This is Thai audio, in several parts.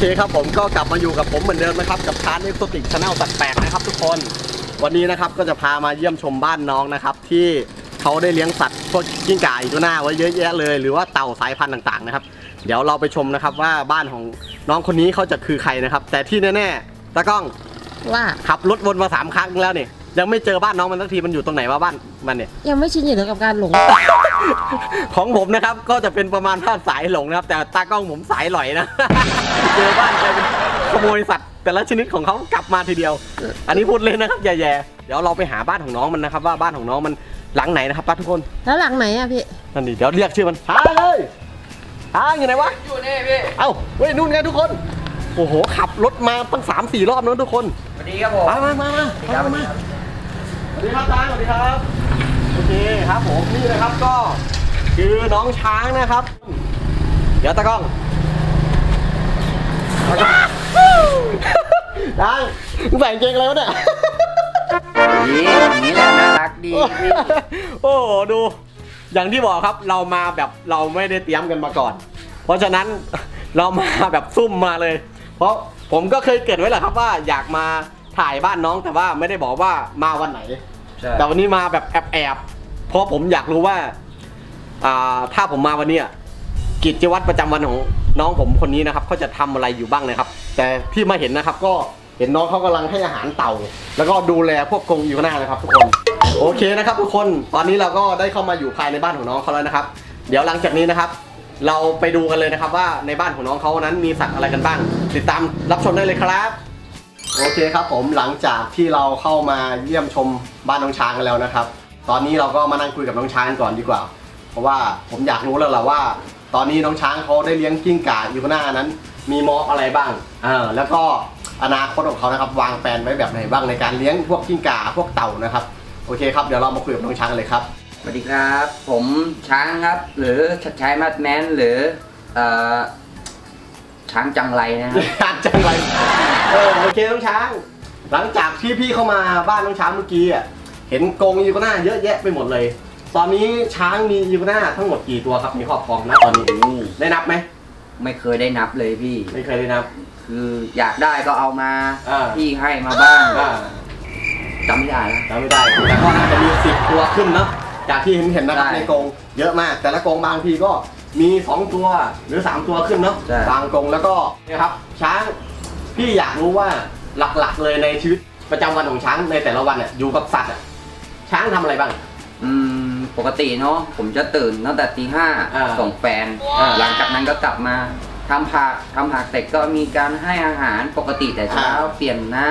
เคครับผมก็กลับมาอยู่กับผมเหมือนเดิมนะครับ กับชาร์ตเอ็กโซติกชาแนลสัตว์แปลกนะครับทุกคนวันนี้นะครับก็จะพามาเยี่ยมชมบ้านน้องนะครับ ที่เขาได้เลี้ยงสัตว์พวกกิ้งก่าอีกัวหน้าไว้เยอะแยะเลย หรือว่าเต่าสายพันธุ์ต่างๆนะครับ เดี๋ยวเราไปชมนะครับว่าบ้านของน้องคนนี้เขาจะคือใครนะครับ แต่ที่แน่ๆตากล้องว่าขับรถวนมาสามครั้งแล้วเนี่ ยยังไม่เจอบ้านน้องมันสักทีมันอยู่ตรงไหนวะบ้านมันเนี่ย ยังไม่ชินอยู่แล้วกับการหลง ของผมนะครับก็จะเป็นประมาณว่าสายหลงนะครับ แต่ตากล้องผมสายหลอยนะ เจอบ้านกลายเป็นขโมยสัตว์ แต่ละชนิดของเขากลับมาทีเดียว อันนี้พูดเล่นนะครับอย่าแย่เดี๋ยวเราไปหาบ้านของน้องมันนะครับ ว่าบ้านของน้องมันหลังไหนนะครับป้าทุกคนแล้วหลังไหนอะพี่ นั่นดิเดี๋ยวเรียกชื่อมันหาเลยหาอยู่ไหนวะ อยู่นี่พี่ เอ้าเว้ยนู่นไงทุกคน โอ้โหขับรถมาตั้งสามสี่รอบแล้วทุกคน สวัสดีครับผม มามามามามามา สวัสดีครับตาสวัสดีครับ โอเคครับผมนี่นะครับก็คือน้องช้างนะครับ เดี๋ยวตากล้องตากล้องดังมึงใส่กางเกงอะไรวะเนี่ยนี่อย่างนี้แหละน่ารักดีพี่โอ้โหดู อย่างที่บอกครับเรามาแบบเราไม่ได้เตรียมกันมาก่อน เพราะฉะนั้นเรามาแบบซุ่มมาเลย เพราะผมก็เคยเกริดไว้แหละครับว่าอยากมา ถ่ายบ้านน้องแต่ว่าไม่ได้บอกว่ามาวันไหน ใช่แต่วันนี้มาแบบแอบแอบๆ เพราะผมอยากรู้ว่าอ่า ถ้าผมมาวันเนี้ยกิจวัตรประจำวันของน้องผมคนนี้นะครับเขาจะทำอะไรอยู่บ้างนะครับ แต่ที่มาเห็นนะครับ ก็เห็นน้องเขากำลังให้อาหารเต่า แล้วก็ดูแลพวกกรงอยู่ข้างหน้านะครับ ทุกคนโอเคนะครับ ทุกคนตอนนี้เราก็ได้เข้ามาอยู่ภายในบ้านของน้องเขาแล้วนะครับ เดี๋ยวหลังจากนี้นะครับ เราไปดูกันเลยนะครับว่าในบ้านของน้องเขานั้นมีสัตว์อะไรกันบ้าง ติดตามรับชมได้เลยครับ โอเคครับผมหลังจากที่เราเข้ามาเยี่ยมชมบ้านน้องช้างกันแล้วนะครับ ตอนนี้เราก็มานั่งคุยกับน้องช้างกันก่อนดีกว่า เพราะว่าผมอยากรู้แล้วล่ะว่า ตอนนี้น้องช้างเขาได้เลี้ยงกิ้งก่าอยู่ข้างหน้านั้น มีมออะไรบ้างเออแล้วก็อนาคตของเขานะครับวางแผนไว้แบบไหนบ้างในการเลี้ยงพวกกิ้งก่าพวกเต่านะครับโอเคครับเดี๋ยวเรามาคุยกับน้องช้างกันเลยครับสวัสดีครับ ผมช้างครับ หรือชัดชัยมัดแมนหรือเอ่อ ช้างจังไรนะครับอาจังไรเออโอเคน้องช้าง หลังจากที่พี่เข้ามาบ้านน้องช้างเมื่อกี้อะเห็นกรงอีกัวหน้าเยอะแยะไปหมดเลย ตอนนี้ช้างมีอีกัวหน้าทั้งหมดกี่ตัวครับมีครอบครองนะตอนนี้ได้นับไหมไม่เคยได้นับเลยพี่ ไม่เคยได้นับ คืออยากได้ก็เอามาอ่าพี่ให้มาบ้างอ่าจำไม่ได้แล้วจำไม่ได้แต่ก็น่าจะมีสิบตัวขึ้นเนาะจากที่เห็นเห็นนะครับใช่ในกรงเยอะมาก แต่ละกรงบางทีก็ มีสองตัวหรือสามตัวขึ้นเนาะใช่ บางกรงแล้วก็เนี่ยครับ ช้างพี่อยากรู้ว่าหลักๆเลยในชีวิตประจำวันของช้างในแต่ละวันเนี่ยอยู่กับสัตว์อะช้างทำอะไรบ้าง อืมปกติเนาะผมจะตื่นตั้งแต่ตีห้าอ่าส่งแฟนอ่าหลังจากนั้นก็กลับมาทำผักทำผักเสร็จก็มีการให้อาหารปกติแต่เช้าอ่า เปลี่ยนน้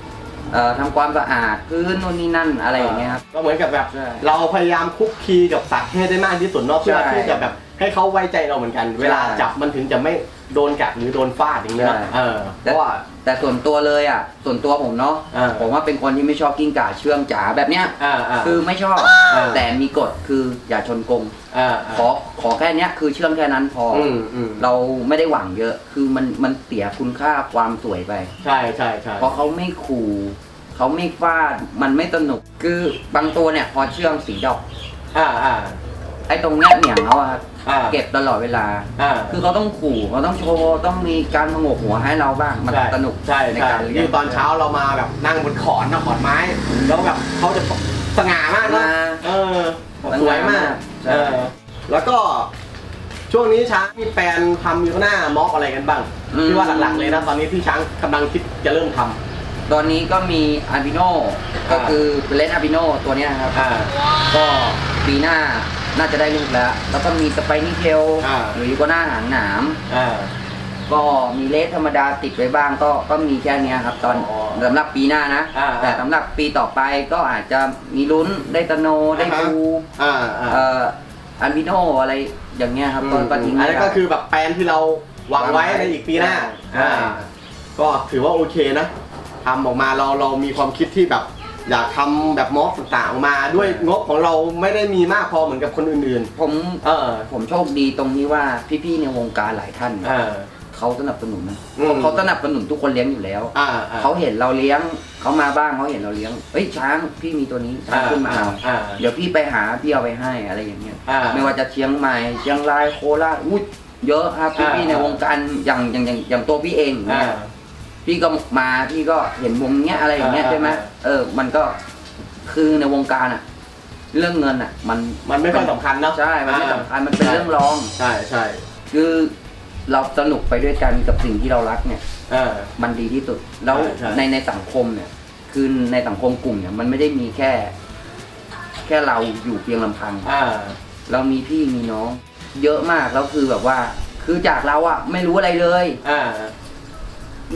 ำเอ่อทำความสะอาดพื้นนู่นนี่นั่นอะไรอย่างเงี้ยครับ ก็เหมือนกับแบบ ใช่เราพยายามคุกคีกับสัตว์ให้ได้มากที่สุดเนาะเพื่อใช่ ที่จะแบบ ให้เขาไว้ใจเราเหมือนกัน เวลาจับมันถึงจะไม่โดนกัดหรือโดนฟาดอย่างเงี้ยใช่เออเพราะว่า แต่ส่วนตัวเลยอะ ส่วนตัวผมเนาะอ่าผมว่าเป็นคนที่ไม่ชอบกิ้งก่าเชื่องจ๋าแบบเนี้ยอ่าอ่าคือไม่ชอบอ่า แต่มีกฎคืออย่าชนกรงอ่าขอขอแค่เนี้ยคือเชื่องแค่นั้นพอออืมอืมเราไม่ได้หวังเยอะ คือมันมันเสียคุณค่าความสวยไป ใช่ใช่ใช่เพราะเขาไม่ขู่เขาไม่ฟาดมันไม่สนุกคือบางตัวเนี่ยพอเชื่องสีดอกอ่าอ่า ไอ้ตรงเนี้ยเหนียงเขาอะครับอ่า เก็บตลอดเวลา อ่าคือเขาต้องขู่เขาต้องโชว์ต้องมีการมงกหัวให้เราบ้างมันใช่สนุกใช่ในใช่การเลี้ยที่งตอนเช้าเรามาแบบนั่งบนขอนนะขอนไม้ แล้วแบบเขาจะสง่ามากนะ มา เออสวยมากใช่ เออแล้วก็ช่วงนี้ช้างมีแฟนทำอยู่ข้างหน้าม็อกอะไรกันบ้างที่ว่าหลักๆเลยนะตอนนี้ที่ช้างกำลังคิดจะเริ่มทำ ตอนนี้ก็มีอาร์บิโนก็คือเป็นเล่นอาร์บิโนตัวเนี้ยครับ อ่า ก็ปีหน้า น่าจะได้ลูกแล้ว แล้วก็มีสไปนี่เทลอ่า หรือก็หน้าหางหนาม อ่า ก็มีเลสธรรมดาติดไว้บ้างก็ก็มีแค่เนี้ยครับตอนอ๋อสำหรับปีหน้านะ อ่าแต่สำหรับปีต่อไปก็อาจจะมีลุ้นได้ตะโนได้อ่าฮะบูอ่าอ่า เอ่ออันบิโนอะไรอย่างเงี้ยครับก็ก็ทิ้งอันไม่นี้นได้ก็คือแบบแปลนที่เราวางไว้วางไว้ในอีกปีหน้าใช่อ่าก็ถือว่าโอเคนะทำออกมาเราเรามีความคิดที่แบบ อยากทำแบบม็อกต่างๆออกมาด้วยงบของเราไม่ได้มีมากพอเหมือนกับคนอื่นผมๆเออ ผมโชคดีตรงที่ว่าพี่ๆในวงการหลายท่านเออเขาสนับสนุนนะอืม เขาสนับสนุนทุกคนเลี้ยงอยู่แล้ว อ่าอ่เขาเห็นเราเลี้ยงเขามาบ้างเขาเห็นเราเลี้ยงเฮ้ยช้างพี่มีตัวนี้ช้างขึ้นมาเอาอ่าเดี๋ยวพี่ไปหาพี่เอาไปให้อะไรอย่างเงี้ยอ่าไม่ว่าจะเชียงใหม่เชียงรายโคราชอุ้ยเยอะครับพี่อ่า พี่ในวงการอย่างอย่างอย่างอย่างตัวพี่เองอย่างอ่าเนี่ยพี่ก็มาพี่ก็เห็นวงเนี้ยอะไรอย่างเงี้ยอ่าใช่ไหมอ่า เออ มันก็คือในวงการอะเรื่องเงินอะมันมันไม่ค่อยสำคัญเนาะใช่ มันไม่สำคัญมันเป็นเรื่องรอง ใช่ใช่คือเราสนุกไปด้วยกันกับสิ่งที่เรารักเนี่ย เออ มันดีที่สุด แล้วใช่ใช่ ในในสังคมเนี่ย คือในสังคมกลุ่มเนี่ย มันไม่ได้มีแค่ แค่เราอยู่เพียงลำพัง อ่า เรามีพี่มีน้อง เยอะมากแล้วคือแบบว่า คือจากเราอะไม่รู้อะไรเลย อ่า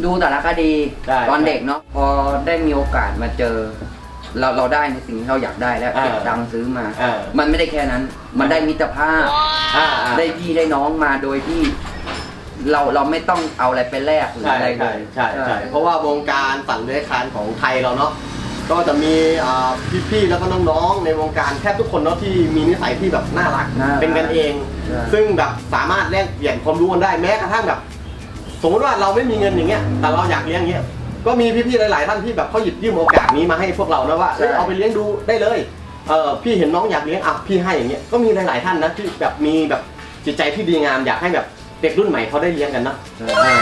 ดูแต่ละคดีใช่ตอนเด็กเนาะพอได้มีโอกาสมาเจอ เราเราได้ในสิ่งที่เราอยากได้แล้วอ่าเก็บตังค์ซื้อมา อ่ามันไม่ได้แค่นั้น มันได้มิตรภาพ อ่าอ่า ได้พี่ได้น้องมาโดยที่เราเราไม่ต้องเอาอะไรไปแลกหรือใช่อะไรเลใช่ย ใช่ใช่เพราะว่าวงการสัตว์เลื้อยคลานของไทยเราเนาะก็จะมีอ่าพี่ๆแล้วก็น้องๆในวงการแทบทุกคนเนาะที่มีนิสัยที่แบบน่ารักน่ารักเป็นกันเอง ใช่ ซึ่งแบบสามารถแลกเปลี่ยนความรู้กันได้แม้กระทั่งแบบ สมมติว่าเราไม่มีเงินอย่างเงี้ย แต่เราอยากเลี้ยงอย่างเงี้ย ก็มีพี่ๆหลาย ๆ ท่านที่แบบเขาหยิบยื่นโอกาสนี้มาให้พวกเรานะว่าเอ้ยเอาไปเลี้ยงดูได้เลย เออพี่เห็นน้องอยากเลี้ยงอะพี่ให้อย่างเงี้ย ก็มีหลายๆท่านนะที่แบบมีแบบจิตใจที่ดีงามอยากให้แบบเด็กรุ่นใหม่เขาได้เลี้ยงกันเนาะใช่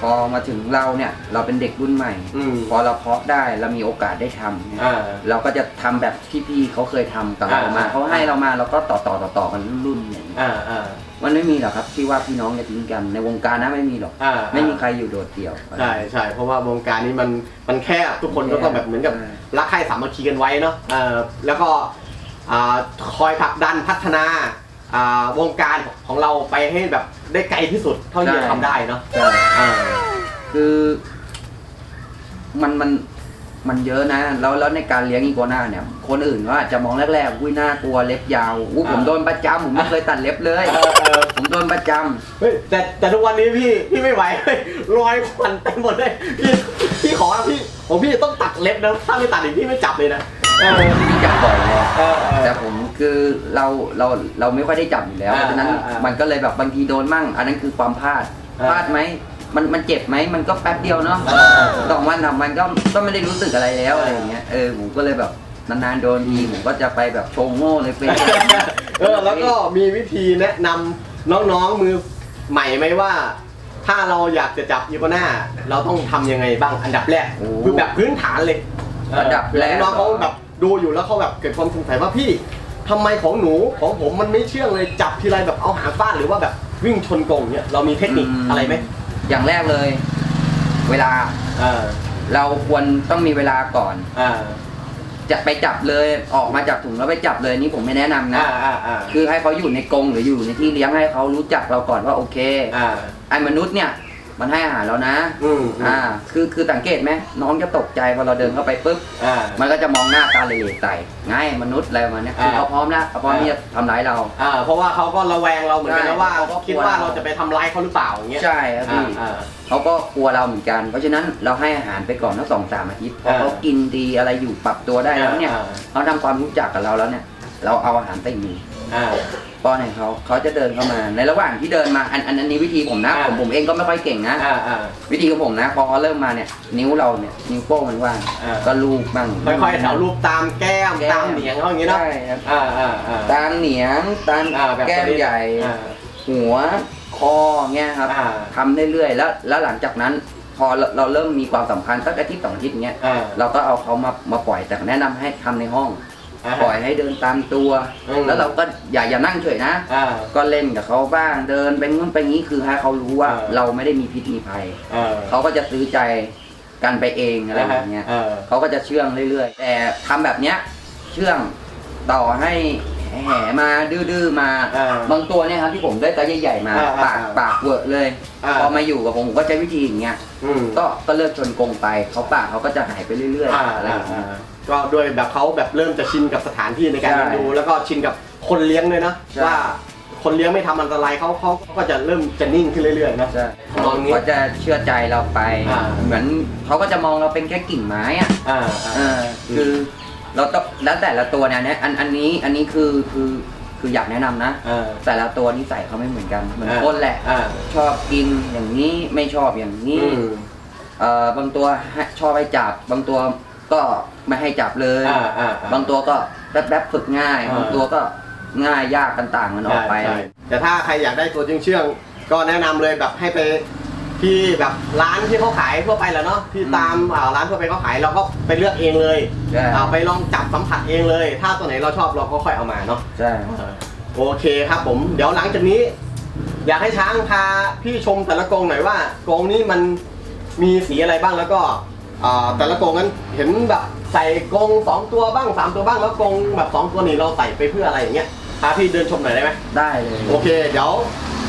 พอมาถึงเราเนี่ย เราเป็นเด็กรุ่นใหม่ อืม พอเราเพาะได้เรามีโอกาสได้ทำเนี่ยอ่า เราก็จะทำแบบที่พี่เขาเคยทำกับเรามาอ่า เขาให้เรามาเราก็ต่อต่อต่อต่อกันรุ่นๆอย่างนี้อ่าอ่า มันไม่มีหรอกครับที่ว่าพี่น้องจะทิ้งกันในวงการนะไม่มีหรอกอ่า ไม่มีใครอยู่โดดเดี่ยว ใช่ใช่เพราะว่าวงการนี้มันมันแคบทุกคนก็ต้องแบบเหมือนกับใช่ รักใคร่สามัคคีกันไว้เนาะเออแล้วก็อ่าคอยผลักดันพัฒนาอ่าวงการของเราไปให้แบบได้ไกลที่สุดเท่าที่จะทำได้เนาะใช่ อ่า คือมันมัน มันเยอะนะ แล้วแล้วในการเลี้ยงอีโกน่าเนี่ย คนอื่นก็อาจจะมองแรกๆอุ้ยน่ากลัวเล็บยาวอู้ผมโดนประจำผมไม่เคยตัดเล็บเลยเออเออ ผมโดนประจำเฮ้ยแต่แต่ทุกวันนี้พี่พี่ไม่ไหวเฮ้ยรอยควันเต็มหมดเลยพี่พี่ขอนะพี่ผมพี่ต้องตัดเล็บนะถ้าไม่ตัดอีกพี่ไม่จับเลยนะเออที่จับบ่อยเลยอะเออเออ แต่ผมคือเราเราเราไม่ค่อยได้จับอยู่แล้วอ่าเพราะฉะนั้นอ่าอ่ามัมันก็เลยแบบบางทีโดนมั่ง อันนั้นคือความพลาดอ่า พลาดไหม มันมันเจ็บไหมมันก็แป๊บเดียวเนาะอ่าอ่าอ่าสองวันสามวันก็ก็ไม่ได้รู้สึกอะไรแล้วอ่าอะไรอย่างเงี้ยเออผมก็เลยแบบนานๆโดนทีผมก็จะไปแบบโชว์โง่เลยเป็นเออแล้วก็มีวิธีแนะนำน้องๆมือใหม่ไหมว่า ถ้าเราอยากจะจับอีโกน่าเราต้องทำยังไงบ้างอันดับแรกโอ้คือแบบพื้นฐานเลยอันดับแรกน้องเขาแบบดูอยู่แล้วเขาแบบเกิดความสงสัยว่าพี่ทำไมของหนูของผมมันไม่เชื่องเลยจับทีไรแบบเอาหางฟาดหรือว่าแบบวิ่งชนกรงเนี่ยเรามีเทคนิคอะไรไหม อย่างแรกเลย เวลาอ่าเราควรต้องมีเวลาก่อน อ่าจะไปจับเลยออกมาจากถุงแล้วไปจับเลยนี่ผมไม่แนะนำนะ อ่าอ่าอ่าคือให้เขาอยู่ในกรงหรืออยู่ในที่เลี้ยงให้เขารู้จักเราก่อนว่าโอเค อ่าไอ้มนุษย์เนี่ย มันให้อาหารเรานะอืมอ่า คือคือสังเกตไหมน้องจะตกใจพอเราเดินเข้าไปปุ๊บ อ่า มันก็จะมองหน้าตาเหล่ๆใส่ง่ายมนุษย์อะไรประมาณเนี้ยคืออ่าเขาพร้อมแล้วเขาพร้อมอ่าที่จะทำร้ายเรา อ่า เพราะว่าเขาก็ระแวงเราเหมือนกันใช่นะว่าเขาก็กลัวคิดว่าเราจะไปทำร้ายเขาหรือเปล่าอย่างเงี้ยใช่ครับอ่าพี่อ่า เขาก็กลัวเราเหมือนกัน เพราะฉะนั้นเราให้อาหารไปก่อนทั้งสองสามอาทิตย์พออ่าเขากินดีอะไรอยู่ปรับตัวได้แล้วเนี่ยอ่า เขาทำความรู้จักกับเราแล้วเนี่ย เราเอาอาหารใส่มือ อ่า ป้อนให้เขาเขาจะเดินเข้ามา ในระหว่างที่เดินมาอันอันอันนี้วิธีผมนะอ่าผมผมเองก็ไม่ค่อยเก่งนะ อ่าอ่า วิธีของผมนะ พอเขาเริ่มมาเนี่ย นิ้วเราเนี่ยนิ้วโป้งมันว่างอ่า ก็ลูบบ้าง ค่อยๆแถวรูปตามแก้มแก้ม ตามเหนียงเขาอย่างงี้เนาะใช่ครับอ่าอ่าอ่าตามเหนียงตามอ่าแบบแก้มใหญ่ อ่า หัวคอเงี้ยครับอ่า ทำเรื่อยๆแล้วแล้วหลังจากนั้น พอเราเราเริ่มมีความสัมพันธ์สักอาทิตย์สองอาทิตย์เงี้ยอ่า เราก็เอาเขามามาปล่อยแต่แนะนำให้ทำในห้อง อ่าปล่อยให้เดินตามตัว อืม แล้วเราก็อย่าอย่านั่งเฉยนะ อ่า ก็เล่นกับเขาบ้างเดินไปงู้นไปงี้คือให้เขารู้ว่าเออเราไม่ได้มีพิษมีภัย อ่าเขาก็จะซื้อใจกันไปเองอะไรแบบเนี้ย อ่า เขาก็จะเชื่องเรื่อย ๆ แต่ทำแบบเนี้ยเชื่องต่อให้แห่มาดื้อๆมาอ่าบางตัวเนี่ยครับที่ผมได้ไซส์ใหญ่ๆมา อ่าปากอ่าปากเวอะเลยอ่า พอมาอยู่กับผมผมก็ใช้วิธีอย่างเงี้ยอืมก็ก็เลิกชนกรงไปเขาปากเขาก็จะหายไปเรื่อยอ่าๆอะไรอ่าอย่างเงี้ยอ่า ก็ด้วยแบบเขาแบบเริ่มจะชินกับสถานที่ในการใช่เลี้ยงดู แล้วก็ชินกับคนเลี้ยงเลยนะใช่ ว่าคนเลี้ยงไม่ทำอันตรายเขาเขาเขาก็จะเริ่มจะนิ่งขึ้นเรื่อยๆนะ ใช่มองนี้เขาจะเชื่อใจเราไป อ่า เหมือนเขาก็จะมองเราเป็นแค่กิ่งไม้อะอ่าเออคือเราต้องแล้วแต่ละตัวเนี่ยเนี่ยอันอันนี้อันนี้คือคือคืออยากแนะนำนะอ่าแต่ละตัวนิสัยเขาไม่เหมือนกันเหมือนอ่าคนแหละ อ่าชอบกินอย่างนี้ไม่ชอบอย่างนี้อืมเอ่อบางตัวให้ชอบให้จับบางตัว ก็ไม่ให้จับเลย อ่าอ่าอ่าบางตัวก็แป๊บๆฝึกง่าย อ่า บางตัวก็ง่ายยากต่างๆกันออกไปใช่แต่ถ้าใครอยากได้ตัวเชื่องๆก็แนะนำเลยแบบให้ไปที่แบบร้านที่เขาขายทั่วไปแหล้วเนาะที่ตามอ่าร้านทั่วไปเขาขายเราก็ไปเลือกเองเลยใช่ เอาไปลองจับสัมผัสเองเลย ถ้าตัวไหนเราชอบเราก็ค่อยเอามาเนาะใช่ โอเคครับผมเดี๋ยวหลังจากนี้ อยากให้ช้างพาพี่ชมแต่ละกรงหน่อยว่ากรงนี้มันมีสีอะไรบ้างแล้วก็อ่า แต่ละกรงนั้นเห็นแบบใส่กรงสองตัวบ้างสามตัวบ้างแล้วกรงแบบสองตัวนี้เราใส่ไปเพื่ออะไรอย่างเงี้ยพาพี่เดินชมหน่อยได้ไหมได้เลยโอเค เดี๋ยว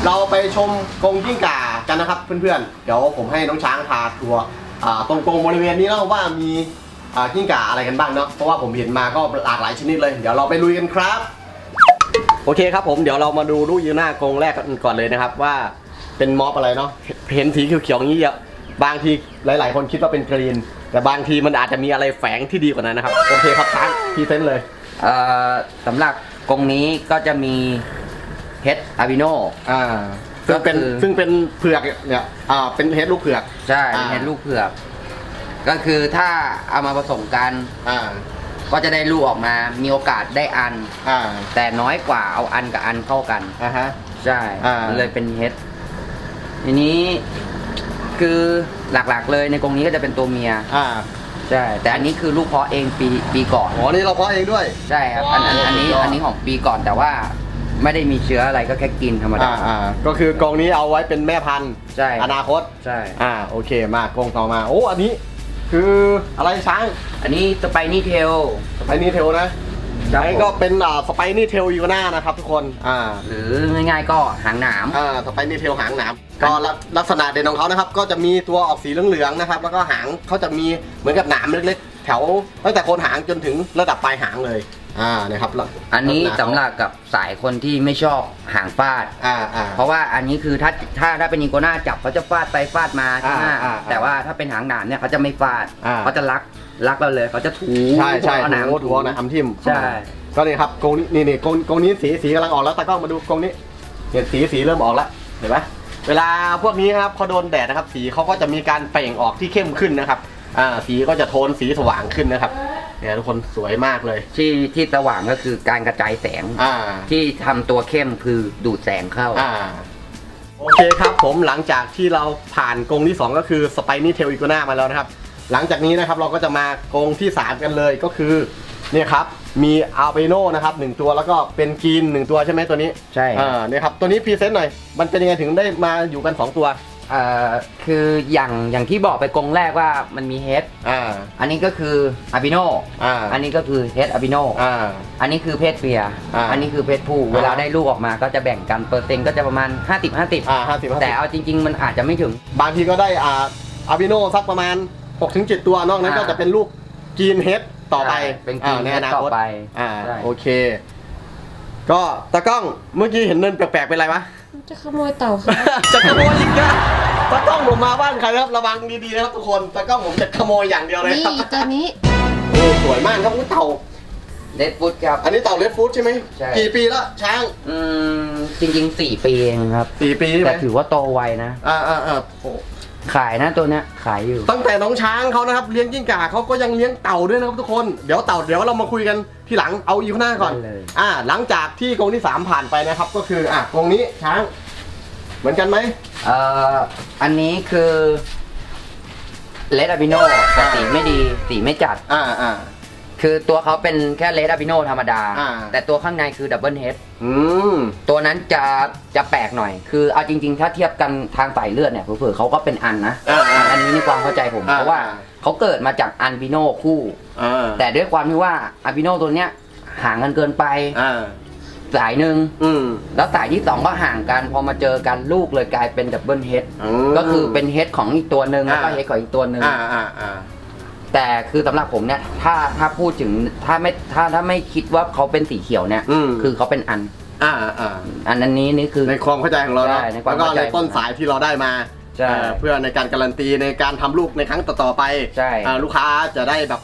เราไปชมกรงกิ้งก่ากันนะครับเพื่อนๆ เดี๋ยวผมให้น้องช้างพาทัวร์อ่าตรงกรงบริเวณนี้เนาะว่ามีอ่ากิ้งก่าอะไรกันบ้างเนาะเพราะว่าผมเห็นมาก็หลากหลายชนิดเลย เดี๋ยวเราไปลุยกันครับ โอเคครับผมเดี๋ยวเรามาดูลูกยีน่ากรงแรกกันก่อนเลยนะครับว่าเป็นม็อบอะไรเนาะเห็นสีเขียวๆอย่างนี้เยอะ บางทีหลาย ๆ คนคิดว่าเป็นกรีน แต่บางทีมันอาจจะมีอะไรแฝงที่ดีกว่านั้นนะครับ โอเคครับช้างพรีเซนต์เลย เอ่อสำหรับกรงนี้ก็จะมีเฮดอาบิโน อ่าซึ่งเป็นก็คือ ซึ่งเป็นเผือกเนี่ยอ่าเป็นเฮดลูกเผือก ใช่อ่า เฮดลูกเผือก ก็คือถ้าเอามาผสมกันอ่าก็จะได้ลูกออกมา มีโอกาสได้อัน อ่าแต่น้อยกว่าเอาอันกับอันเข้ากัน อ่าฮะ ใช่อ่ามัมันเลยเป็นเฮดทีนี้ คือหลักๆ เลยในกรงนี้ก็จะเป็นตัวเมีย อ่าใช่ แต่อันนี้คือลูกเพาะเองปีปีก่อน อ๋อนี่เราเพาะเองด้วย ใช่ครับ อันอันอันนี้สุดยอดอันนี้ของปีก่อนแต่ว่าไม่ได้มีเชื้ออะไรก็แค่กินธรรมดา อ่าอ่าก็คือกรงนี้เอาไว้เป็นแม่พันธุ์ใช่ อนาคต ใช่ อ่าโอเคมากรงต่อมา โอ้อันนี้ คืออะไรช้างอันนี้สไปนี่เทลสไปนี่เทลนะ อันนี้ก็เป็นอ่าสไปนี่เทลยูน่านะครับทุกคนอ่าหรือง่ายๆก็หางหนามอ่าสไปนี่เทลหางหนามก็ลักลักษณะเด่นของเขานะครับ ก็จะมีตัวออกสีเหลืองๆนะครับ แล้วก็หางเขาจะมีเหมือนกับหนามเล็กๆ แถวตั้งแต่โคนหางจนถึงระดับปลายหางเลย อ่านะครับแล้วอันนี้ลักษณะสำหรับกับสายคนที่ไม่ชอบหางฟาด อ่าอ่า เพราะว่าอันนี้คือถ้าถ้าถ้าเป็นอีโกน่าจับเขาจะฟาดไปฟาดมาใช่ไหมอ่าอ่าแต่ว่าถ้าเป็นหางหนามเนี่ยเขาจะไม่ฟาดอ่า เขาจะรักรักเราเลยเขาจะถูใช่ใช่เอาหนามถูถูเอาหนามทิ่มใช่ก็นี่ครับกรงนี้นี่นี่กรงกรงนี้สีสีกำลังออกแล้วตากล้องมาดูกรงนี้เห็นสีสีเริ่มออกแล้วเห็นไหมเวลาพวกนี้ครับเขาโดนแดดนะครับ สีเขาก็จะมีการเปล่งออกที่เข้มขึ้นนะครับ อ่าสีก็จะโทนสีสว่างขึ้นนะครับเนี่ยทุกคนสวยมากเลย ที่ที่สว่างก็คือการกระจายแสง อ่า ที่ทำตัวเข้มคือดูดแสงเข้า อ่า โอเคครับผมหลังจากที่เราผ่านกรงที่ 2 ก็คือสไปนี่เทลอีก n นามาแล้วนะครับ หลังจากนี้นะครับเราก็จะมากรงที่ 3 กันเลยก็คือเนี่ยครับมีอัลเบโนนะครับหนึ่งตัวแล้วก็เป็นกรีนหนึ่งตัวใช่ไหมตัวนี้ใช่ อ่าเนี่ยครับตัวนี้พรีเซนต์หน่อย มันเป็นยังไงถึงได้มาอยู่กัน 2 ตัว เอ่อคืออย่างอย่างที่บอกไปกรงแรกว่ามันมีเฮดอ่า อันนี้ก็คืออาบิโนอ่า อันนี้ก็คือเฮดอาบิโนอ่า อันนี้คือเพศเมียอ่าอันนี้คือเพศผู้เวลาได้ลูกออกมาก็จะแบ่งกันเปอร์เซ็นต์ก็จะประมาณ 50 50อ่าห้าสิบแต่เอาจริง ๆ มันอาจจะไม่ถึง บางทีก็ได้อ่าอัลเบโนสักประมาณ6-7ตัวนอกนั้นอ่าก็จะเป็นลูกกรีนเฮดต่อไปใช่เป็น green อ่าในอนา head ต่คอตไปอ่าใช่ โอเค ก็ตากล้องเมื่อกี้เห็นเนินแปลกๆเป็นไรวะ จะขโมยเต่าค่ะ จะขโมยอีกนะตากล้องผมมาบ้านใครนะครับระวังดีๆนะครับทุกคนตากล้องผมจะขโมยอย่างเดียวเลยนี่ครับตัวนี้โอ้สวยมากครับอุ๊ยเต่า เดดฟุตครับ อันนี้เต่าเลดฟูดใช่ไหมใช่ กี่ปีแล้วช้างอืมจริงๆ4ปีเองครับ สี่ปีใช่ไหมแต่ถือว่าโตไวนะ อ่าอ่าอ่าโอ้ ขายนะตัวเนี้ยขายอยู่ ตั้งแต่น้องช้างเขานะครับเลี้ยงกิ้งก่าเขาก็ยังเลี้ยงเต่าด้วยนะครับทุกคนเดี๋ยวเต่าเดี๋ยวเรามาคุยกันทีหลังเอาอีกหน้าก่อนได้เลย อ่าหลังจากที่กรงที่สามผ่านไปนะครับ ก็คืออะกรงนี้ช้าง เหมือนกันไหม เอ่ออันนี้คือเลดอาบิโนแต่สีไม่ดีสีไม่จัด อ่าอ่า คือตัวเขาเป็นแค่เลดอาบิโนธรรมดา อ่า แต่ตัวข้างในคือดับเบิลเฮดอืม ตัวนั้นจะจะแปลกหน่อย คือเอาจริง ๆ ถ้าเทียบกันทางสายเลือดเนี่ยเผื่อๆเขาก็เป็นอันนะอ่าอ่าอันนี้ในความเข้าใจผม อ่า เพราะว่าเขาเกิดมาจากอันบิโนคู่ อ่าแต่ด้วยความที่ว่าอาบิโนตัวเนี้ยห่างกันเกินไปอ่าสายหนึ่ง อืมแล้วสายที่สองก็ห่างกัน พอมาเจอกันลูกเลยกลายเป็นดับเบิลเฮดม ก็คือเป็นเฮดของอีกตัวหนึ่งแล้วก็อ่า เฮดของอีกตัวหนึ่งอ่าอ่าอ่า แต่คือสำหรับผมเนี่ยถ้าถ้าพูดถึงถ้าไม่ถ้าถ้าไม่คิดว่าเขาเป็นสีเขียวเนี่ย อืม คือเขาเป็นอัน อ่าอ่าอันอันนี้นี่คือ ในความเข้าใจของเราเนอะใช่ในความแล้วก็เข้าใจในต้นสายที่เราได้มาใช่เอ่อเพื่อในการการันตีในการทำลูกในครั้งต่อๆไปใช่อ่าลูกค้าจะได้แบบ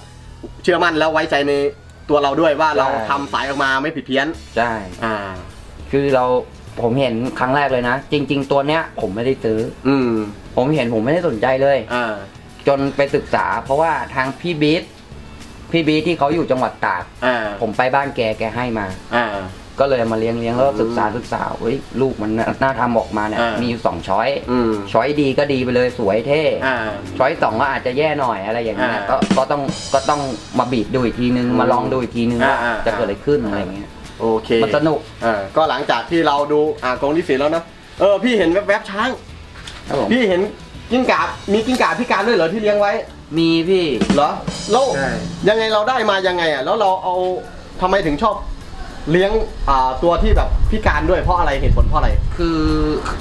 เชื่อมั่นแล้วไว้ใจในตัวเราด้วยว่าใช่เราทำสายออกมาไม่ผิดเพี้ยน ใช่ อ่า คือเราผมเห็นครั้งแรกเลยนะ จริง ๆ ตัวเนี้ยผมไม่ได้ซื้อ อืม ผมเห็นผมไม่ได้สนใจเลย อ่า จนไปศึกษา เพราะว่าทางพี่บีทพี่บีทที่เขาอยู่จังหวัดตาก อ่าผมไปบ้านแกแกให้มา อ่า ก็เลยมาเลี้ยงเลี้ยงแล้วก็ศึกษาศึกษาเฮ้ยลูกมันน่าทำออกมาเนี่ยอ่ามี มีอยู่สองช้อยอืมช้อยดีก็ดีไปเลยสวยเท่ อ่า ช้อยสองก็อาจจะแย่หน่อยอะไรอย่างเงี้ยอ่าก็ก็ต้องก็ต้องมาบีบดูอีกทีนึงอืมมาลองดูอีกทีนึงว่าอ่าอ่า จะเกิดอะไรขึ้นอะไรเงี้ยโอเค มันสนุกอ่าก็หลังจากที่เราดูอ่ากรงที่สีแล้วนะเออพี่เห็นแวบๆช้าง ครับผมพี่เห็น กิ้งก่ามีกิ้งก่าพิการด้วยเหรอที่เลี้ยงไว้ มีพี่ เหรอแล้วใช่ ยังไงเราได้มายังไงอะแล้วเราเอาทำไมถึงชอบ เลี้ยงอ่าตัวที่แบบพิการด้วยเพราะอะไรเหตุผลเพราะอะไรคือ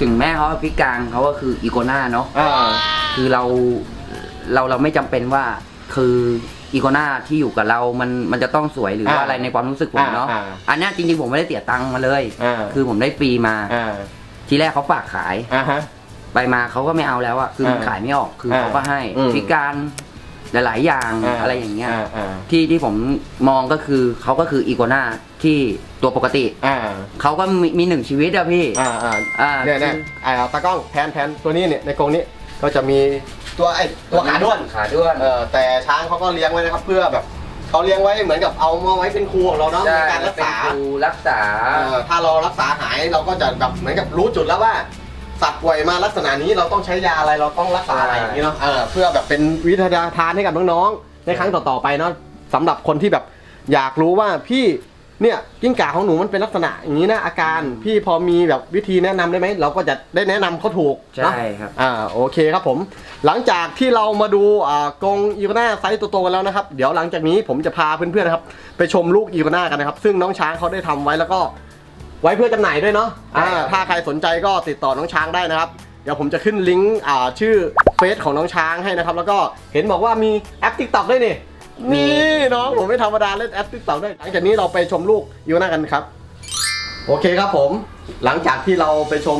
ถึงแม่เขาพิการเขาก็คืออีโกนาเนาะ อ่า คือเราเราเราไม่จำเป็นว่าคืออีโกนาที่อยู่กับเรา มันมันจะต้องสวยหรือว่าอ่าอะไรในความรู้สึกผมเนาะ อ่าอันเนี้ยจริงๆผมไม่ได้เสียตังค์มาเลย อ่า คือผมได้ฟรีมา อ่าทีแรกเขาฝากขาย อ่าฮะ ไปมาเขาก็ไม่เอาแล้วอะคือมันอ่าขายไม่ออกคืออาเขาก็ให้อืมพิการหลาย ๆ อย่างอะไรอย่างเงี้ยอ่าอ่าที่ที่ผมมองก็คือเขาก็คืออีโกนาที่ตัวปกติอ่าเขาก็มีมีหนึ่งชีวิตอะพี่ อ่าอ่าอ่าเนี่ยเนี่ยอ่าตากล้องแพนแพนตัวนี้เนี่ยในกรงนี้ก็จะมีตัวไอ้ตัวขาด้วน ขาด้วน เออแต่ช้างเขาก็เลี้ยงไว้นะครับเพื่อแบบเขาเลี้ยงไว้เหมือนกับเอามาไว้เป็นครูของเราเนาะในใช่การรักษา เป็นครูรักษา เออถ้าเรารักษาหายเราก็จะแบบเหมือนกับรู้จุดแล้วว่า สัตว์ป่วยมาลักษณะนี้เราต้องใช้ยาอะไรเราต้องรักษาอะไรอย่างนี้เนาะเออเพื่อแบบเป็นวิทยาทานให้กับน้องๆในครั้งต่อๆไปเนาะสำหรับคนที่แบบอยากรู้ว่าพี่เนี่ยกิ้งก่าของหนูมันเป็นลักษณะอย่างนี้นะอาการพี่พอมีแบบวิธีแนะนำได้ไหมเราก็จะได้แนะนำเขาถูกเนอะใช่ครับ อ่าโอเคครับผม หลังจากที่เรามาดูอ่ากรงอีโกนาไซส์โตๆกันแล้วนะครับ เดี๋ยวหลังจากนี้ผมจะพาเพื่อนๆนะครับ ไปชมลูกอีโกนากันนะครับ ซึ่งน้องช้างเขาได้ทำไว้แล้วก็ ไว้เพื่อจำหน่ายด้วยเนาะใช่อ่าครับถ้าใครสนใจก็ติดต่อน้องช้างได้นะครับ เดี๋ยวผมจะขึ้นลิงก์อ่าชื่อเฟซของน้องช้างให้นะครับ แล้วก็เห็นบอกว่ามีแอปทิกตอกด้วยนี่ นี่น้องผมไม่ธรรมดาเล่นแอปทิกตอกด้วยหลังจากนี้เราไปชมลูกอีโกนากันครับ โอเคครับผม หลังจากที่เราไปชม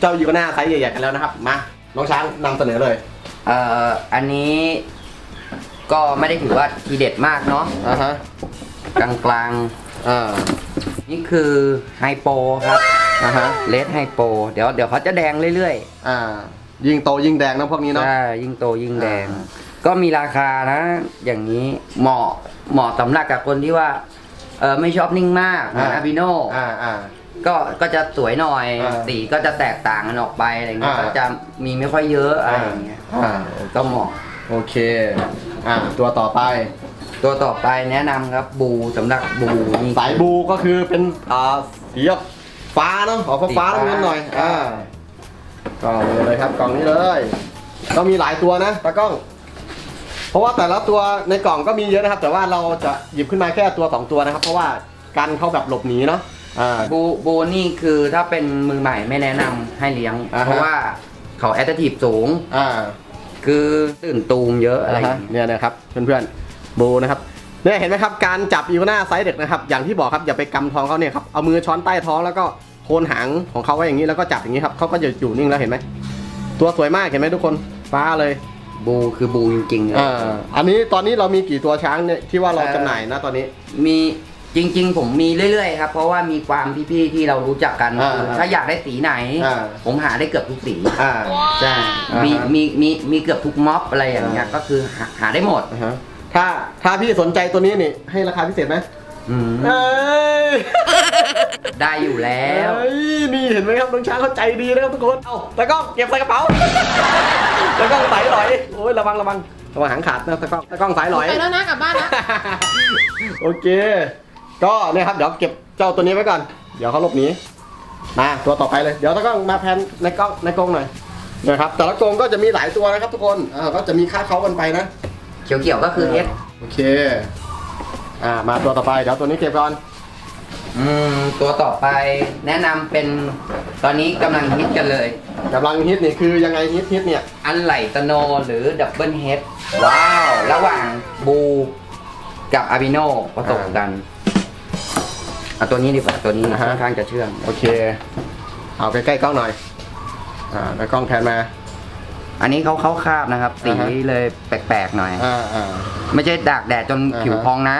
เจ้าอีโกนาไซส์ใหญ่ๆกันแล้วนะครับมาน้องช้างนำเสนอเลยเอ่ออันนี้ก็ไม่ได้ถือว่าทีเด็ดมากเนาะอ่าฮะกลางกลางอ่าๆ นี่คือไฮโปครับอ่าฮะเลดไฮโปเดี๋ยวเดี๋ยวเขาจะแดงเรื่อยอ่า ยิ่งโตยิ่งแดงนะพวกนี้ๆเนาะ ใช่ยิ่งโตยิ่งแดง อ่า ก็มีราคานะ อย่างนี้เหมาะเหมาะสำหรับกับคนที่ว่าเออไม่ชอบนิ่งมากเหมือนอาบิโน อ่าอ่า ก็ก็จะสวยหน่อย อ่าสีก็จะแตกต่างกันออกไปอะไรเงี้ยอ่าก็จะมีไม่ค่อยเยอะอะไรอย่างเงี้ยอ่า ก็เหมาะ โอเค อ่า ตัวต่อไป ตัวต่อไปแนะนำครับบูสำหรับบูนี่ สายบูก็คือเป็นอ่าสีแบบฟ้าเนาะออกฟ้าๆน้ำเงินหน่อยอ่าก็เลยครับกล่องนี้เลย ก็มีหลายตัวนะตากล้อง เพราะว่าแต่ละตัวในกล่องก็มีเยอะนะครับ แต่ว่าเราจะหยิบขึ้นมาแค่ตัวสองตัวนะครับ เพราะว่ากันเขาแบบหลบหนีเนาะอ่า บูบูนี่คือถ้าเป็นมือใหม่ไม่แนะนำให้เลี้ยง อ่าฮะ เพราะว่าเขาแอตทีฟสูง อ่า คือตื่นตูมเยอะอะไรอย่างฮเงี้ยเนี่ยนะครับเพื่อนๆ บูนะครับเนี่ยเห็นไหมครับการจับอีวาน่าไซส์เด็กนะครับอย่างที่บอกครับอย่าไปกำท้องเขาเนี่ยครับเอามือช้อนใต้ท้องแล้วก็โคนหางของเขาไว้อย่างนี้แล้วก็จับอย่างนี้ครับเขาก็จะอยู่นิ่งแล้วเห็นไหมตัวสวยมากเห็นไหมทุกคนฟ้าเลยบูคือบูจริงๆเลยอ่าอันนี้ตอนนี้เรามีกี่ตัวช้างเนี่ยที่ว่าเราจำหน่ายนะตอนนี้ มีจริง ๆ ผมมีเรื่อยๆครับเพราะว่ามีความพี่ๆที่เรารู้จักกันอ่าคือถ้าอยากได้สีไหน อ่า ผมหาได้เกือบทุกสีอ่า ใช่อ่ามีมีมีมีมีเกือบทุกม็อบอะไรอย่างเงี้ยอ่า ก็คือหาหาได้หมด อ่าฮะ ถ้าถ้าพี่สนใจตัวนี้นี่ให้ราคาพิเศษไหมอืมเอ้ยได้อยู่แล้วเอ้ยนี่เห็นไหมครับน้องช้างเขาใจดีนะครับทุกคน เอ้าตะกล้องเก็บใส่กระเป๋าตะกล้องสายหลอย โอ้ยระวังระวังระวังหางขาดนะตะกล้องตะกล้องสายหลอย ไปแล้วนะกลับบ้านนะโอเค ก็เนี่ยครับเดี๋ยวเก็บเจ้าตัวนี้ไว้ก่อน เดี๋ยวเขาหลบหนี มาตัวต่อไปเลย เดี๋ยวตะกล้องมาแพนในกล้องในกรงหน่อยนะครับ แต่ละกรงก็จะมีหลายตัวนะครับทุกคนอ่าก็จะมีค่าเขากันไปนะ เขียวๆก็คือ X โอเค อ่า มาตัวต่อไปเดี๋ยวตัวนี้เก็บก่อน อืมตัวต่อไปแนะนำเป็นตอนนี้กำลังฮิตกันเลย กำลังฮิตนี่คือยังไงฮิตฮิตเนี่ย อันไหลตโนหรือดับเบิลเฮดว้าว ระหว่างบูกับอาบิโนผสมกันเอาตัวนี้ดีกว่าตัวนี้อ่าฮะ ค่อนข้างจะเชื่องโอเค เอาใกล้ๆกล้องหน่อย อ่าไปกล้องแทนมา อันนี้เขาเข้าคาบนะครับ สีอ่าฮะ เลยแปลกๆหน่อย อ่าอ่า ไม่ใช่ดากแดดจนอ่าฮะ ผิวพองนะ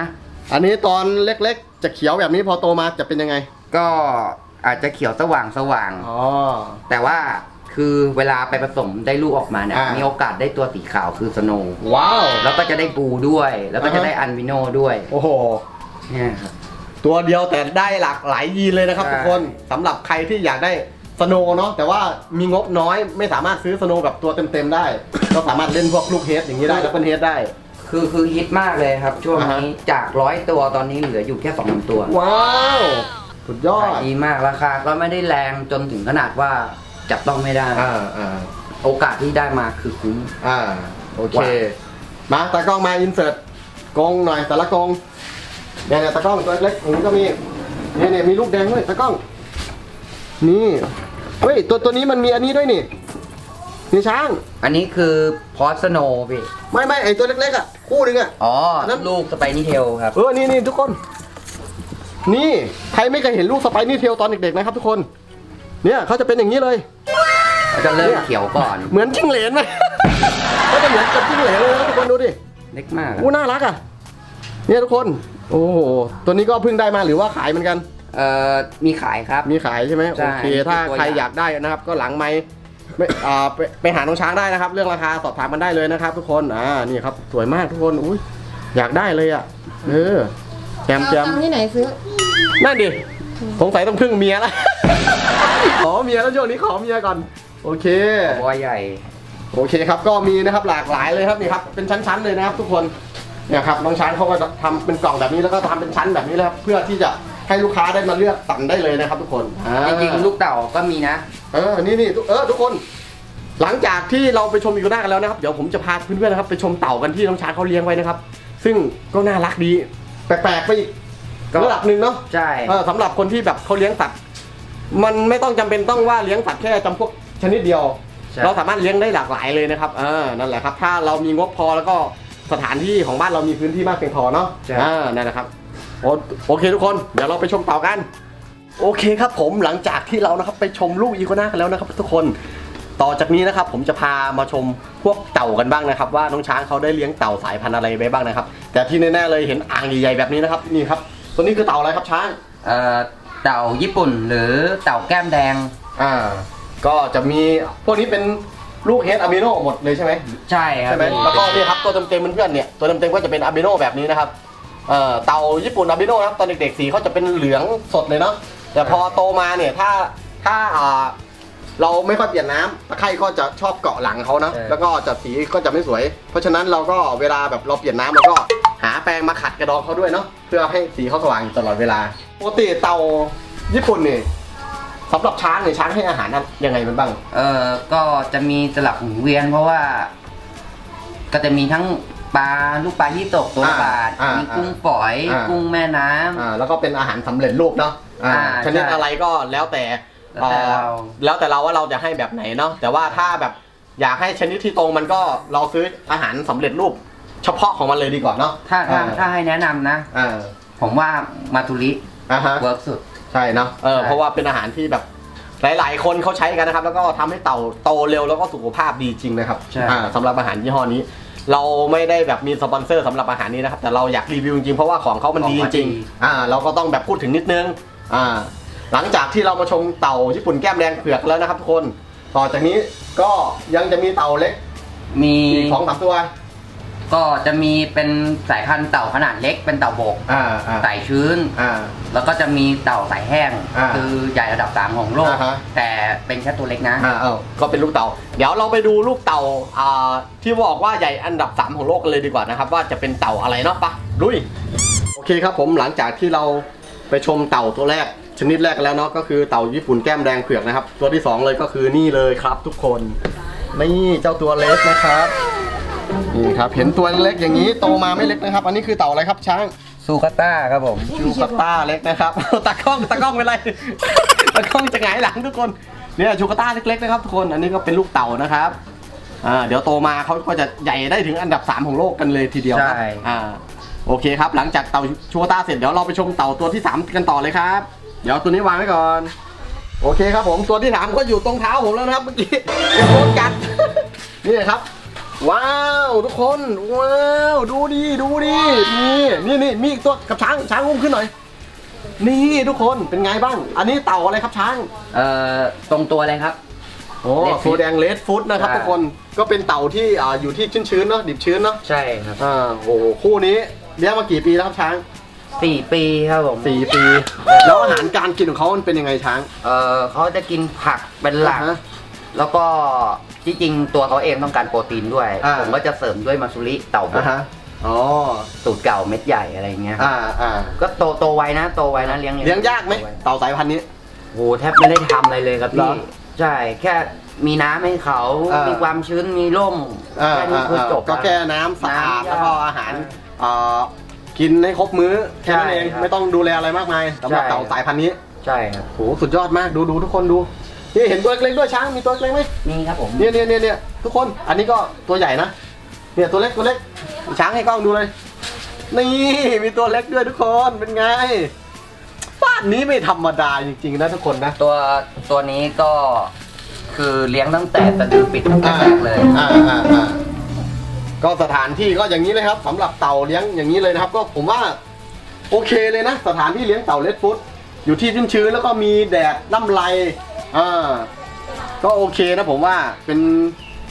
อันนี้ตอนเล็กๆ จะเขียวแบบนี้พอโตมาจะเป็นยังไง ก็อาจจะเขียวสว่างสว่าง อ๋อ แต่ว่าคือเวลาไปผสมได้ลูกออกมาเนี่ย อ่ามี มีโอกาสได้ตัวสีขาวคือสโนว์ว้าว แล้วก็จะได้บูด้วย แล้วก็จะอ่าฮะ ได้อันวิโนด้วยโอ้โห เนี่ยครับ ตัวเดียวแต่ได้หลากหลายยีนเลยนะครับใช่ ทุกคนสำหรับใครที่อยากได้ สโนว์เนาะแต่ว่ามีงบน้อยไม่สามารถซื้อสโนว์แบบตัวเต็มๆได้ ก็สามารถเล่นพวกลูกเฮดอย่างนี้ได้แล้วเป็นเฮดได้ คือคือฮิตมากเลยครับ ช่วงอ่าฮะนี้จากร้อยตัวตอนนี้เหลืออยู่แค่สองสามตัวว้าวสุดยอดขายดีมากราคาก็ไม่ได้แรงจนถึงขนาดว่าจับต้องไม่ได้ อ่าอ่าโอกาสที่ได้มาคือคุ้มอ่าโอเคว้าวมาตากล้องมาอินเสิร์ตกงหน่อยแต่ละกงเนี่ยเนี่ยตากล้องตัวเล็กอย่างนี้ก็มีเนี่ยเนี่ยมีลูกแดงด้วยตากล้อง นี่เฮ้ยตัวตัวนี้มันมีอันนี้ด้วยนี่นี่ช้าง อันนี้คือพอสโนพี่ไม่ไม่ไอตัวเล็กๆอะคู่หนึงอะ อ๋ออนนั้น ลูกสไปนี่เทลครับ เออนี่นี่ทุกคน นี่ใครไม่เคยเห็นลูกสไปนี่เทลตอนเด็กๆนะครับ ทุกคน เนี่ยเขาจะเป็นอย่างนี้เลย จะเริ่มเขียวก่อน เหมือนจิ้งเหลนไหมเขาจะเหมือนกับจิ้งเหลนเลยนะทุกคนดูดิเล็กมากอะอู้น่ารักอะเนี่ยทุกคน โอ้โหตัวนี้ก็เพิ่งได้มาหรือว่าขายเหมือนกัน เอ่อมีขายครับ มีขายใช่ไหมใช่โอเค ถ้าตัวอย่างใครอยากได้นะครับ ก็หลังไม้ไม่อ่าไปไปหาน้องช้างได้นะครับ เรื่องราคาสอบถามมันได้เลยนะครับ ทุกคนอ่านี่ครับสวยมากทุกคนอุ้ยอยากได้เลยอะเออแจมเอาแจมตังค์ที่ไหนซื้อ นั่นดิ สงสัยต้องพึ่งเมียแล้วขอเมียแล้วช่วงนี้ขอเมียก่อน โอเค บอยใหญ่ โอเคครับ ก็มีนะครับหลากหลายเลยครับนี่ครับ เป็นชั้นๆเลยนะครับทุกคน เนี่ยครับน้องช้างเขาก็จะทำเป็นกล่องแบบนี้แล้วก็ทำเป็นชั้นแบบนี้เลยครับเพื่อที่จะให้ลูกค้าได้มาเลือกสั่งได้เลยนะครับ ทุกคนอ่าจริงๆลูกเต่าก็มีนะ เออนี่นี่เออทุกคน หลังจากที่เราไปชมอีกหน้ากันแล้วนะครับ เดี๋ยวผมจะพาเพื่อนๆนะครับ ไปชมเต่ากันที่น้องช้างเขาเลี้ยงไว้นะครับ ซึ่งก็น่ารักดี แปลกๆไปอีกก็ ระดับหนึ่งเนาะใช่ เออสำหรับคนที่แบบเขาเลี้ยงสัตว์มันไม่ต้องจำเป็นต้องว่าเลี้ยงสัตว์แค่จำพวกชนิดเดียว ใช่ เราสามารถเลี้ยงได้หลากหลายเลยนะครับเออนั่นแหละครับ ถ้าเรามีงบพอแล้วก็สถานที่ของบ้านเรามีพื้นที่มากเพียงพอเนาะใช่ อ่านั่นแหละครับ โอโอเคทุกคนเดี๋ยวเราไปชมเต่ากัน โอเคครับผมหลังจากที่เรานะครับไปชมลูกอีโกนากันแล้วนะครับ ทุกคนต่อจากนี้นะครับผมจะพามาชมพวกเต่ากันบ้างนะครับ ว่าน้องช้างเขาได้เลี้ยงเต่าสายพันธุ์อะไรไว้บ้างนะครับ แต่ที่แน่ๆเลยเห็นอ่างใหญ่ๆแบบนี้นะครับนี่ครับตัวนี้คือเต่าอะไรครับช้างเอ่อเต่าญี่ปุ่นหรือเต่าแก้มแดง อ่า ก็จะมีพวกนี้เป็นลูกเฮดอะมิโนหมดเลยใช่ไหมใช่ครับใช่ไหมแล้วก็นี่ครับตัวเต็มๆเพื่อนๆเนี่ยตัวเต็มๆก็จะเป็นอะมิโนแบบนี้นะครับ เอ่อเต่าญี่ปุ่นอะมิโนนะครับตอนเด็กๆสีเขาจะเป็นเหลืองสดเลยเนาะแต่พอโตมาเนี่ยถ้าถ้าอ่าเราไม่ค่อยเปลี่ยนน้ำตะไคร่ก็จะชอบเกาะหลังเขานะแล้วก็จะสีก็จะไม่สวย เพราะฉะนั้นเราก็เวลาแบบเราเปลี่ยนน้ำเราก็หาแปรงมาขัดกระดองเขาด้วยเนาะเพื่อให้สีเขาสว่างอยู่ตลอดเวลาปกติเต่าญี่ปุ่นเนี่ยสำหรับช้างเนี่ยช้างให้อาหารยังไงมันบ้าง เอ่อก็จะมีสลับหมุนเวียนเพราะว่า ก็จะมีทั้ง ปลาลูกปลายี่ตกตัวละบาทอ่ามีมีกุ้งฝอย อ่ากุ้งแม่น้ำ อ่าแล้วก็เป็นอาหารสำเร็จรูปเนาะอ่าอ่าชนิดใช่อะไรก็แล้วแต่แล้วแต่เรา อ่อแล้วแต่เราว่าเราจะให้แบบไหนเนาะแต่ว่าถ้าแบบอยากให้ชนิดที่ตรงมันก็เราซื้ออาหารสำเร็จรูป เฉพาะของมันเลยดีกว่าเนาะถ้าถ้าอ่ถ้าให้แนะนำนะ อ่าผมว่ามาตุริอ่าฮะเวิร์กสุด ใช่เนาะเออใช่เพราะว่าเป็นอาหารที่แบบหลาย ๆ คนเขาใช้กันนะครับ แล้วก็ทำให้เต่าโตเร็วแล้วก็สุขภาพดีจริงนะครับใช่ อ่าสำหรับอาหารยี่ห้อนี้ เราไม่ได้แบบมีสปอนเซอร์สำหรับอาหารนี้นะครับ แต่เราอยากรีวิวจริงๆเพราะว่าของเขามันดีจริงๆอ่าเราก็ต้องแบบพูดถึงนิดนึงอ่าหลังจากที่เรามาชมเต่าญี่ปุ่นแก้มแดงเผือกแล้วนะครับทุกคน ต่อจากนี้ก็ยังจะมีเต่าเล็กมีอีกสองสามตัว ก็จะมีเป็นสายพันธุ์เต่าขนาดเล็กเป็นเต่าบกอ่าอ่าสายชื้น อ่า แล้วก็จะมีเต่าสายแห้ง อ่าคือใหญ่ระดับสามของโลก อ่าฮะ แต่เป็นแค่ตัวเล็กนะ อ่าเอาก็เป็นลูกเต่า เดี๋ยวเราไปดูลูกเต่าอ่าที่บอกว่าใหญ่อันดับ 3 ของโลกกันเลยดีกว่านะครับ ว่าจะเป็นเต่าอะไรเนาะปะลุยโอเคครับผมหลังจากที่เราไปชมเต่าตัวแรก ชนิดแรกกันแล้วเนาะก็คือเต่าญี่ปุ่นแก้มแดงเผือกนะครับ ตัวที่สองเลยก็คือนี่เลยครับทุกคนนี่เจ้าตัวเล็กนะครับ นี่ครับเห็นตัวเล็กอย่างนี้โตมาไม่เล็กนะครับ อันนี้คือเต่าอะไรครับช้างซูคาต้าครับผมชูคาต้าเล็กนะครับตากล้องตากล้องเป็นไรตากล้องจะหงายหลังทุกคนเนี่ยชูคาต้าเล็กๆนะครับทุกคนอันนี้ก็เป็นลูกเต่านะครับอ่าเดี๋ยวโตมาเขาก็จะใหญ่ได้ถึงอันดับ 3 ของโลกกันเลยทีเดียวครับใช่อ่าโอเคครับ หลังจากเต่าชูคาต้าเสร็จเดี๋ยวเราไปชมเต่าตัวที่ 3 กันต่อเลยครับ เดี๋ยวตัวนี้วางไว้ก่อน โอเคครับผมตัวที่สามก็อยู่ตรงเท้าผมแล้วนะครับเมื่อกี้โดนกัดนี่ครับ ว้าวทุกคนว้าวดูดีดูดีนี่นี่นี่มีอีกตัวกับช้างช้างอุ้มขึ้นหน่อย นี่ทุกคนเป็นไงบ้าง อันนี้เต่าอะไรครับช้างเอ่อตรงตัวเลยครับ โอ้ Red ตัวแดงเลดฟุตนะครับใช่ ทุกคนก็เป็นเต่าที่อ่าอยู่ที่ชื้นๆเนาะดิบชื้นเนาะใช่ครับอ่าโอ้โหคู่นี้เลี้ยงมากี่ปีแล้วครับช้างสี่ปีครับผมสี่ปีแล้วอาหารการกินของเขามันเป็นยังไงช้างเออเขาจะกินผักเป็นหลัก อ่าฮะแล้วก็ ที่จริงตัวเขาเองต้องการโปรตีนด้วย อ่า ผมก็จะเสริมด้วยมาซุริเต่าบอ่าดฮะอ๋อสูตรเก่าเม็ดใหญ่อะไรเงี้ยครับอ่าอ่าก็โตโตไวนะโตไวนะเลี้ยงเลี้ยงยากไหมโตวเต่าสายพันธุ์นี้ โหแทบไม่ได้ทำอะไรเลยครับเหรพี่ อใช่แค่มีน้ำให้เขา อ่ามี มีความชื้นมีร่มอ่าแค่นี้คือจบก็ล้วแค่น้ำสะอาดน้ำแล้วก็อาหารอ่ากินให้ครบมื้อแค่นั้นเองใช่ครับไม่ต้องดูแลอะไรมากมายสำหรับใช่ เต่าสายพันธุ์นี้ใช่ครับ โหสุดยอดมากดูดูทุกคนดู นี่เห็นตัวเล็กๆด้วยช้างมีตัวเล็กไหมนี่ครับผมเนี่ยเนี่ยเนี่ยเนี่ยทุกคนอันนี้ก็ตัวใหญ่นะเนี่ยตัวเล็กตัวเล็กช้างให้กล้องดูเลย นี่มีตัวเล็กด้วยทุกคนเป็นไงบ้านนี้ไม่ธรรมดาจริงๆนะทุกคนนะ ตัวตัวนี้ก็คือเลี้ยงตั้งแต่สะดือปิดตั้งแต่แรกเลยอ่าอ่าอ่าก็สถานที่ก็อย่างนี้เลยครับสำหรับเต่าเลี้ยงอย่างนี้เลยนะครับ ก็ผมว่าโอเคเลยนะ สถานที่เลี้ยงเต่าเลดฟุตอยู่ที่ชื้นๆแล้วก็มีแดดล่ำไร อ่าก็โอเคนะผมว่าเป็น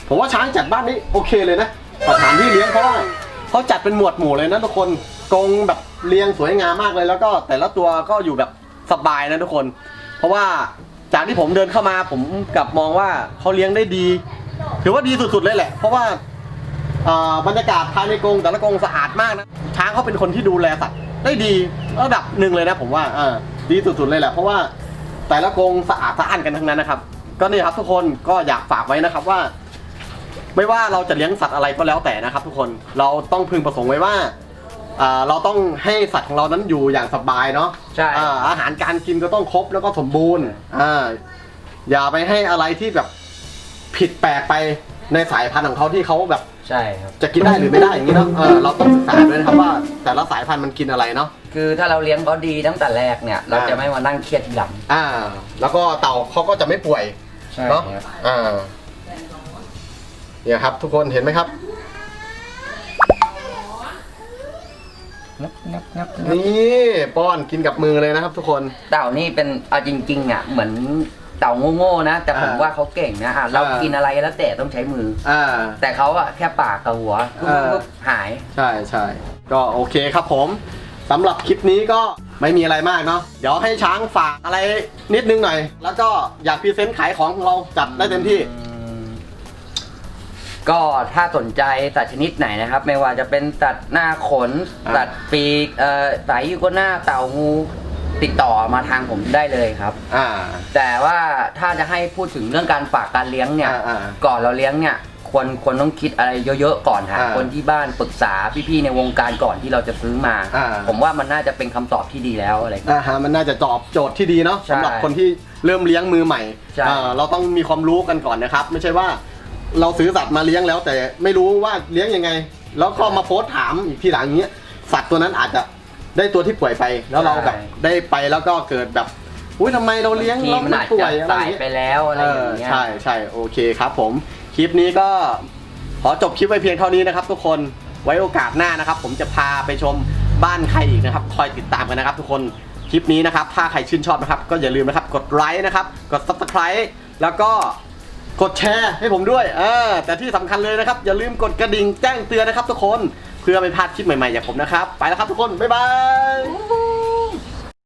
ผมว่าช้างจัดบ้านนี้โอเคเลยนะสถานที่เลี้ยงเพราะว่าเขาจัดเป็นหมวดหมู่เลยนะทุกคนกรงแบบเรียงสวยงามมากเลยแล้วก็แต่ละตัวก็อยู่แบบสบายนะทุกคน เพราะว่าจากที่ผมเดินเข้ามาผมกลับมองว่าเขาเลี้ยงได้ดี ถือว่าดีสุดๆเลยแหละ เพราะว่าอ่าบรรยากาศภายในกรงแต่ละกรงสะอาดมากนะช้างเขาเป็นคนที่ดูแลสัตว์ได้ดีระดับหนึ่งเลยนะผมว่าอ่าดีสุดๆเลยแหละเพราะว่า แต่ละกรงสะอาดสะอ้านกันทั้งนั้นนะครับ ก็นี่ครับทุกคนก็อยากฝากไว้นะครับว่า ไม่ว่าเราจะเลี้ยงสัตว์อะไรก็แล้วแต่นะครับ ทุกคนเราต้องพึงประสงค์ไว้ว่าอ่าเราต้องให้สัตว์ของเรานั้นอยู่อย่างสบายเนาะใช่ อ่าอาหารการกินก็ต้องครบแล้วก็สมบูรณ์อ่าอย่าไปให้อะไรที่แบบผิดแปลกไปในสายพันธุ์ของเขาที่เขาแบบ ใช่ครับ จะกินได้หรือไม่ได้อย่างนี้เนาะเออเราต้องศึกษาด้วยนะครับว่า แต่ละสายพันธุ์มันกินอะไรเนาะ คือถ้าเราเลี้ยงเขาดีตั้งแต่แรกเนี่ย เราอ่าจะไม่มานั่งเครียดทีหลังอ่า แล้วก็เต่าเขาก็จะไม่ป่วยใช่เนาะครับอ่าเนี่ยครับ ทุกคนเห็นไหมครับ งับงับงับงับนี่ป้อนกินกับมือเลยนะครับ ทุกคน เต่านี่เป็นเอาจริงๆอะเหมือน เต่าโง่ๆนะ แต่ผมอ่าว่าเขาเก่งนะอะเราอ่ากิ กินอะไรแล้วแต่ต้องใช้มือ อ่า แต่เขาอะแค่ปากกับหัวเออปุ๊บหาย ใช่ใช่ก็โอเคครับผมสำหรับคลิปนี้ก็ไม่มีอะไรมากเนาะเดี๋ยวให้ช้างฝากอะไรนิดนึงหน่อย แล้วก็อยากพรีเซนต์ขายของของเราจัดได้เต็มที่ ก็ถ้าสนใจสัตว์ชนิดไหนนะครับ ไม่ว่าจะเป็นสัตว์หน้าขนอ่า สัตว์ปีกเอ่อสายยูโกน่าเต่างู ติดต่อมาทางผมได้เลยครับ อ่า แต่ว่าถ้าจะให้พูดถึงเรื่องการฝากการเลี้ยงเนี่ย อ่าอ่าก่อนเราเลี้ยงเนี่ยควรควรต้องคิดอะไรเยอะๆก่อนหาอ่าคนที่บ้านปรึกษาพี่ๆในวงการก่อนที่เราจะซื้อมา อ่า ผมว่ามันน่าจะเป็นคำตอบที่ดีแล้วอะไรอย่างเงี้ยอ่าฮะมันน่าจะตอบโจทย์ที่ดีเนาะใช่สำหรับคนที่เริ่มเลี้ยงมือใหม่ใช่ อ่าเราต้องมีความรู้กันก่อนนะครับ ไม่ใช่ว่าเราซื้อสัตว์มาเลี้ยงแล้วแต่ไม่รู้ว่าเลี้ยงยังไง แล้วก็มาโพสต์ถามอีกทีหลังอย่างเงี้ยสัตว์ตัวนั้นอาจจะ ได้ตัวที่ป่วยไป แล้วเราแบบได้ไปแล้วก็เกิดแบบอุ้ยทำไมเราเลี้ยงทีแล้วมันมันอาจป่จะวยอะไรตายเงี้ยไปแล้วอะไรเอออย่างเงี้ยใช่ใช่โอเคครับ ผมคลิปนี้ก็ขอจบคลิปไว้เพียงเท่านี้นะครับ ทุกคนไว้โอกาสหน้านะครับ ผมจะพาไปชมบ้านใครอีกนะครับ คอยติดตามกันนะครับ ทุกคนคลิปนี้นะครับ ถ้าใครชื่นชอบนะครับ ก็อย่าลืมนะครับกดไลค์นะครับ กด subscribe แล้วก็กดแชร์ให้ผมด้วยเออแต่ที่สำคัญเลยนะครับ อย่าลืมกดกระดิ่งแจ้งเตือนนะครับ ทุกคน เพื่อไม่พลาดคลิปใหม่ๆอย่างผมนะครับ ไปแล้วครับทุกคน บ๊ายบาย